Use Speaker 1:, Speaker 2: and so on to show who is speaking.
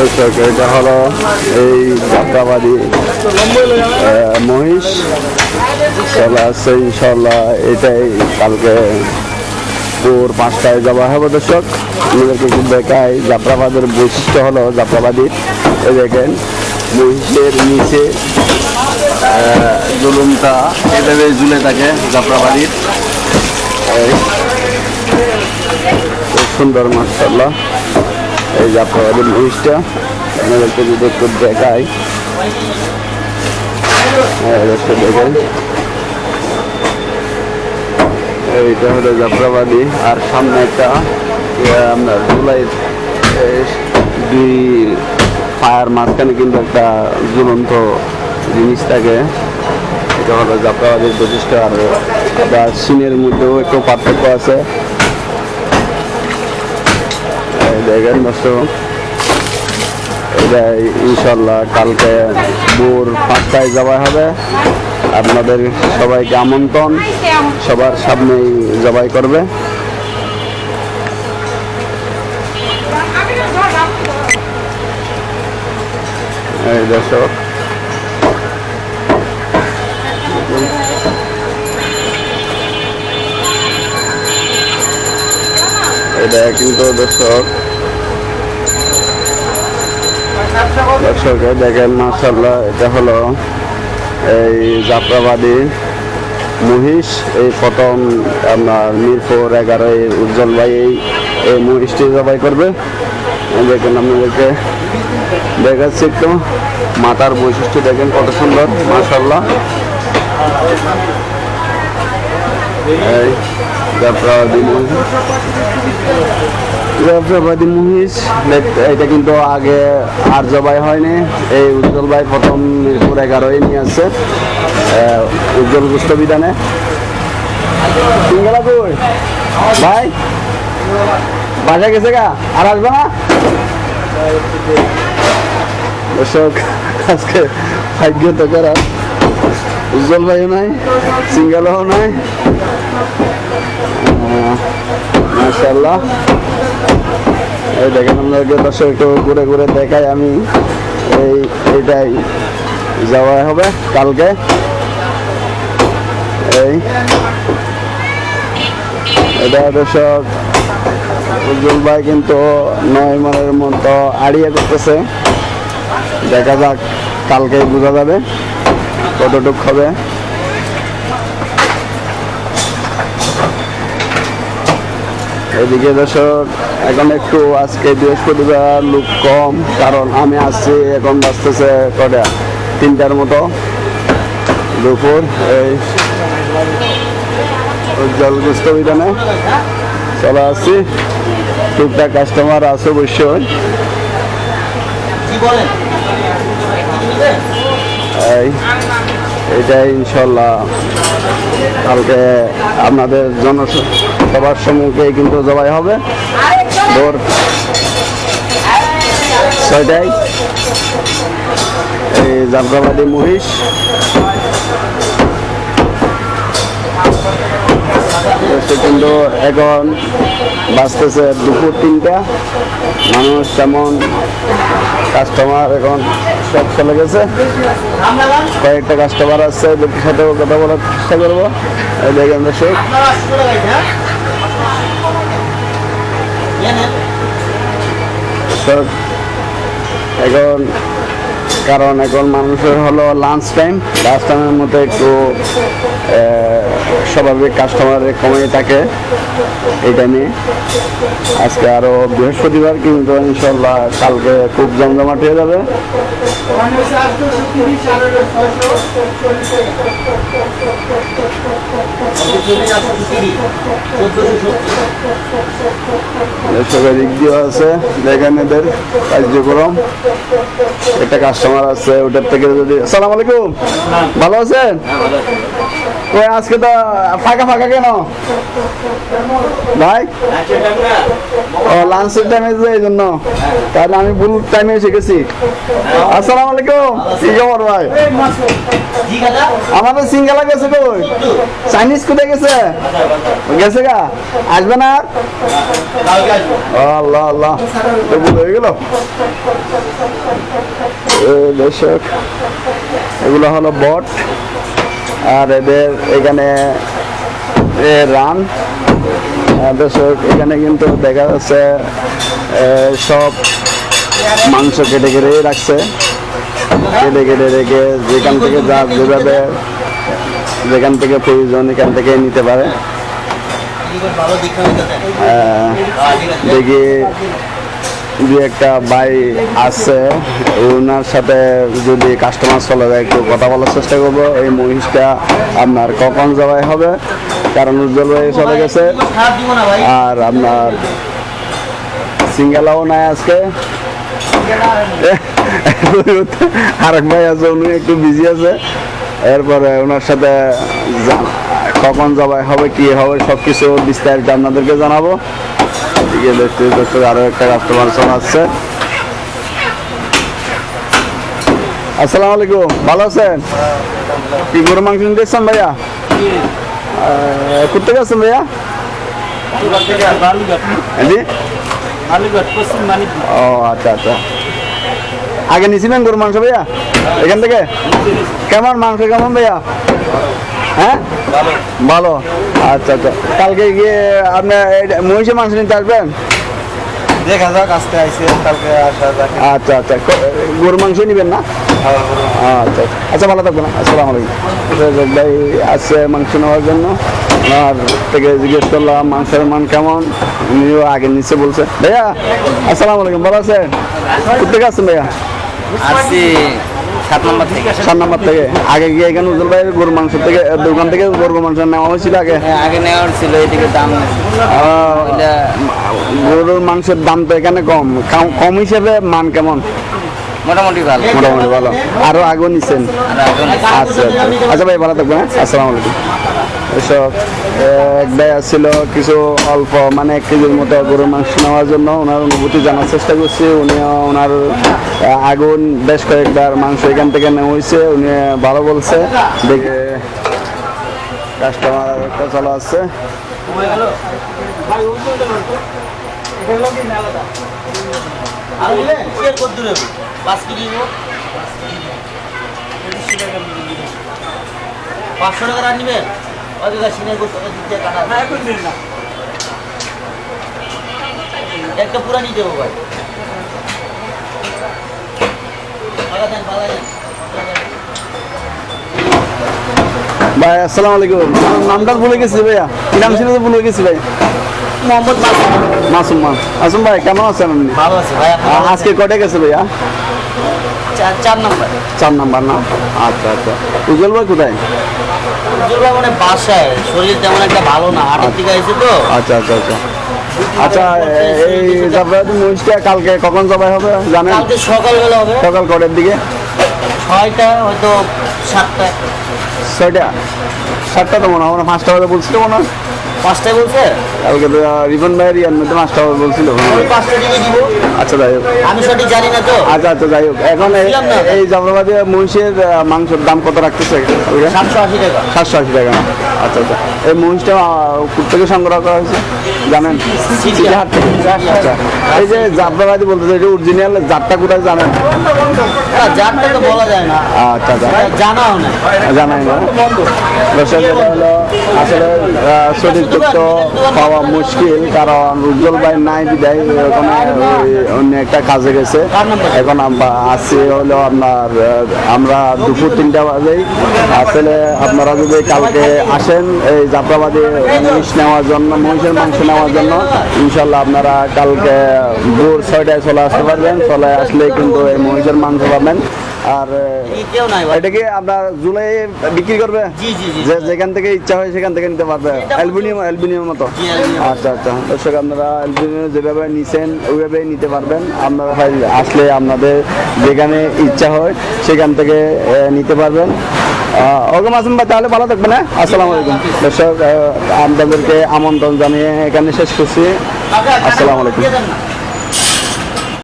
Speaker 1: দর্শক এটা হলো এই যাত্রাবাদী মহিষ চলে আসছে ইনশাল্লাহ এটাই কালকে ভোর পাঁচটায় যাওয়া হবে দর্শক আমাদেরকে একটু দেখায় যাত্রাবাদের বৈশিষ্ট্য হলো যাত্রাবাদীর এই দেখেন, মহিষের নিচে জুলুমটা এভাবে ঝুলে থাকে যাত্রাবাড়ির সুন্দর মাসাল্লাহ এই যাত্রাবাড়ির মহিষটা আপনাদেরকে যদি একটু দেখাই। দেখতে দেখেন এইটা হলো যাত্রাবাদী আর সামনে একটা আপনার জুলাই দুই ফায়ার মাঝখানে কিন্তু একটা ঝুলন্ত জিনিস থাকে। এটা হলো যাত্রাবাদীর বৈশিষ্ট্য, আর সিনের মধ্যেও একটু পার্থক্য আছে। দর্শক। ইনশাল্লাহ কালকে ভোর পাঁচটায় যাওয়া হবে। আপনাদের সবাইকে আমন্ত্রণ, সবার সামনেই জবাই করবে। এই দর্শক। এটা কিন্তু দর্শক দর্শক দেখেন মাসাল্লাহ এটা হলো এই যাত্রাবাদী মহিষ। এই প্রথম আপনার মিরপুর এগারোয় উজ্জ্বল ভাই এই এই মহিষটি জবাই করবে। দেখেন, আপনাদেরকে দেখাচ্ছি একটু। মাতার বৈশিষ্ট্য দেখেন, কত সুন্দর মাসাল্লাহ এই যাত্রাবাদী মহিষ। যাত্রাবাদী মহিষ দেখ- এটা কিন্তু আগে আর জবাই হয়নি। এই উজ্জ্বল ভাই প্রথম মিরপুর এগারোই নিয়ে আসছে উজ্জ্বল বিধানে। ভাই, বাসা গেছে গা? আর আসবে না? দর্শক, আজকে ভাগ্য তো করা উজ্জ্বল ভাইও নাই, সিঙ্গেলও নাই। মাশাল্লাহ এই দেখেন আপনাদেরকে দর্শক একটু ঘুরে ঘুরে দেখাই আমি, এই, এইটাই যাওয়া হবে কালকে। এই, এটা দর্শক, উজ্জ্বল ভাই কিন্তু নয় মনের মতো আড়িয়ে করতেছে। দেখা যাক কালকে বোঝা যাবে কতটুক হবে। এদিকে দর্শক, এখন একটু আজকে বৃহস্পতিবার, লোক কম, কারণ আমি আসছি এখন বাঁচতেছে কটা? তিনটার মতো। দুপুর, এই উজ্জ্বল গুস্ত বিধানে চলে আসছি। টুকটাক কাস্টমার আছে অবশ্যই। এই এইটাই ইনশাল্লাহ। কালকে আপনাদের জন সবার সম্মুখে কিন্তু জবাই হবে। ভোর এই যাত্রাবাদী মহিষ। কিন্তু এখন বাঁচতেছে দুপুর তিনটা। মানুষ তেমন কাস্টমার এখন সব চলে গেছে। কয়েকটা কাস্টমার আছে ওদের সাথেও কথা বলার চেষ্টা করব। দেখেন দর্শক। দর্শক, এখন কারণ এখন মানুষের হলো লাঞ্চ টাইম লাঞ্চ টাইমের মধ্যে একটু স্বাভাবিক কাস্টমারের কমে থাকে এই টাইমে আজকে আরও বৃহস্পতিবার, কিন্তু ইনশাল্লাহ কালকে খুব জমজমাট হয়ে যাবে। দিক দিয়েও আছে, দেখেন এদের কার্যক্রম। একটা কাস্টমার কাস্টমার আছে, ওটার থেকে যদি আসসালামু আলাইকুম। ভালো আছেন? ওই আজকে তো ফাঁকা ফাঁকা কেন? ভাই? ও লাঞ্চের টাইমে যে এই জন্য। তাহলে আমি ভুল টাইমে এসে গেছি আসসালামু আলাইকুম। কি খবর ভাই? আমাদের সিঙ্গালা গেছে কই? চাইনিজ কোথায় গেছে? গেছে গা? আসবে না? আল্লাহ আল্লাহ। হয়ে গেল? দর্শক, এগুলো হলো বট আর এদের এখানে রান দর্শক, এখানে কিন্তু দেখা যাচ্ছে সব মাংস কেটে কেটে রাখছে। কেটে কেটে রেখে যেখান থেকে যা যেভাবে যেখান থেকে প্রয়োজন এখান থেকে নিতে পারে। দেখি দু একটা ভাই আছে, ওনার সাথে যদি কাস্টমার চলে যায়, একটু কথা বলার চেষ্টা করব। এই মহিষটা আপনার কখন জবাই হবে? কারণ উজ্জ্বল ভাই চলে গেছে। আর আপনার সিঙ্গেলাও নাই আজকে। আরেক ভাই আছে, উনি একটু বিজি আছে। এরপরে ওনার সাথে কখন জবাই হবে, কি হবে সব কিছু বিস্তারিত আপনাদেরকে জানাব। এদিকে দেখতে দেখতে আরও একটা কাস্টমার চলে আসছে আসসালামু আলাইকুম, ভালো আছেন? কি গরু মাংস নিতেছেন ভাইয়া? কোথেকে আছেন ভাইয়া? ও আচ্ছা আচ্ছা। আগে নিছিলেন গরু মাংস ভাইয়া? এখান থেকে? কেমন মাংস, কেমন ভাইয়া? হ্যাঁ? ভালো। আচ্ছা আচ্ছা। কালকে গিয়ে আপনি এই- মহিষের মাংস নিতে আসবেন?
Speaker 2: দেখা যাক আজকে আইসে কালকে আসা যাক।
Speaker 1: আচ্ছা আচ্ছা। গরু মাংস নিবেন না? আচ্ছা আচ্ছা। ভালো থাকবেন। আসসালামু আলাইকুম। ভাই আছে মাংস নেওয়ার জন্য আর থেকে জিজ্ঞেস করলাম মাংসের মান কেমন? উনিও আগে নিচে বলছে। ভাইয়া আসসালামু আলাইকুম। ভালো আছেন? কোথেকে আছেন ভাইয়া?
Speaker 2: আসছি সাত নম্বর থেকে
Speaker 1: সাত নম্বর থেকে। আগে গিয়ে এখানে উজ্জ্বল ভাইয়ের গরুর মাংস থেকে দোকান থেকে গরুর মাংস নেওয়া হয়েছিল আগে?
Speaker 2: হ্যাঁ, আগে নেওয়া হয়েছিল এদিকে দাম
Speaker 1: গরুর মাংসের দাম তো এখানে কম। কম হিসেবে মান কেমন?
Speaker 2: মোটামুটি ভালো।
Speaker 1: মোটামুটি ভালো। আরও আগুন নিছেন। আচ্ছা আচ্ছা। আচ্ছা ভাই ভালো থাকবেন হ্যাঁ? আসসালামু আলাইকুম। এসব এক ভাই আসছিল কিছু অল্প মানে এক কেজির মতো গরুর মাংস নেওয়ার জন্য ওনার অনুভূতি জানার চেষ্টা করছি। উনিও ওনার আগুন বেশ কয়েকবার মাংস এখান থেকে নেওয়া হয়েছে উনি ভালো বলছে। দেখে কাস্টমার একটা চলা আসছে
Speaker 3: পাঁচশো টাকা আর নিবেন ওই দাদা সিনে করতে দিক দিয়ে কাটা একটা পুরা নিয়ে দেবো ভাই। দেন দেন
Speaker 1: ভাই আসসালামু আলাইকুম। নামটা ভুলে গেছি ভাইয়া। কি নাম ছিল তো ভুলে গেছি ভাই?
Speaker 3: মোহাম্মদ মাসুদ
Speaker 1: মাসুম মান আসুন ভাই কেমন আছেন আপনি?
Speaker 3: ভালো আছে ভাই
Speaker 1: আজকে কটে গেছে ভাইয়া?
Speaker 3: চার নম্বর।
Speaker 1: চার নাম্বার না? আচ্ছা আচ্ছা। উজ্জ্বল ভাই কোথায়?
Speaker 3: উজ্জ্বল ভাই মানে বাসায়। শরীর তেমন একটা ভালো না। হাটের দিকে আইছে তো।
Speaker 1: আচ্ছা আচ্ছা আচ্ছা। আচ্ছা এই তারপরে মহিষটা কালকে কখন জবাই হবে জানেন?
Speaker 3: কালকে সকালবেলা হবে।
Speaker 1: সকাল কটার দিকে?
Speaker 3: ছয়টা হয়তো সাতটা।
Speaker 1: ছয়টা? সাতটা তো মনে হয় পাঁচটা বাজে বলছিল মনে হয়।
Speaker 3: পাঁচটায় বলছে?
Speaker 1: কালকে তো রিবন ভাইয়ের ইয়ার মধ্যে পাঁচটা বলছিল।
Speaker 3: পাঁচটা দিকে দিব।
Speaker 1: আচ্ছা যাই হোক।
Speaker 3: আমি সঠিক জানি না তো।
Speaker 1: আচ্ছা আচ্ছা যাই হোক। এখন এই- জাফরাবাদে মহিষের মাংসের দাম কত রাখতেছে?
Speaker 3: সাতশো আশি টাকা।
Speaker 1: সাতশো আশি টাকা আচ্ছা আচ্ছা। এই মহিষটা থেকে সংগ্রহ করা হয়েছে? জানেন? আচ্ছা। এই যে জাফরাবাদি বলতেছে এটা অরিজিনাল জাতটা কোথায় জানেন?
Speaker 3: জাতটা তো বলা যায় না।
Speaker 1: আচ্ছা আচ্ছা।
Speaker 3: জানাও না।
Speaker 1: জানাই না। দর্শক হলো আসলে আহ, তথ্য পাওয়া মুশকিল কারণ উজ্জ্বল ভাই নাই বিদায় ওখানে অন্য একটা কাজে গেছে। এখন আমরা আছি হলো আপনার আমরা দুপুর তিনটা বাজেই। আসলে আপনারা যদি কালকে আসেন এই যাত্রাবাদী মহিষ নেওয়ার জন্য মহিষের মাংস নেওয়ার জন্য। ইনশাল্লাহ আপনারা কালকে ভোর ছয়টায় চলে আসতে পারবেন। চলে আসলে কিন্তু এই মহিষের মাংস পাবেন। আর এটা কি আপনার জুলাই বিক্রি করবে? যে যেখান থেকে ইচ্ছা হয় সেখান থেকে নিতে পারবে। অ্যালবিনিয়াম অ্যালবিনিয়াম মতো। আচ্ছা আচ্ছা। দর্শক আপনারা অ্যালবিনিয়াম যেভাবে নিছেন ওইভাবেই নিতে পারবেন। আপনারা ভাই আসলে আপনাদের যেখানে ইচ্ছা হয় সেখান থেকে নিতে পারবেন। ওকে মাসুম ভাই, তাহলে ভালো থাকবেন হ্যাঁ? আসসালামু আলাইকুম। দর্শক আপনাদেরকে আমন্ত্রণ জানিয়ে এখানে শেষ করছি। আসসালামু আলাইকুম।
Speaker 3: না।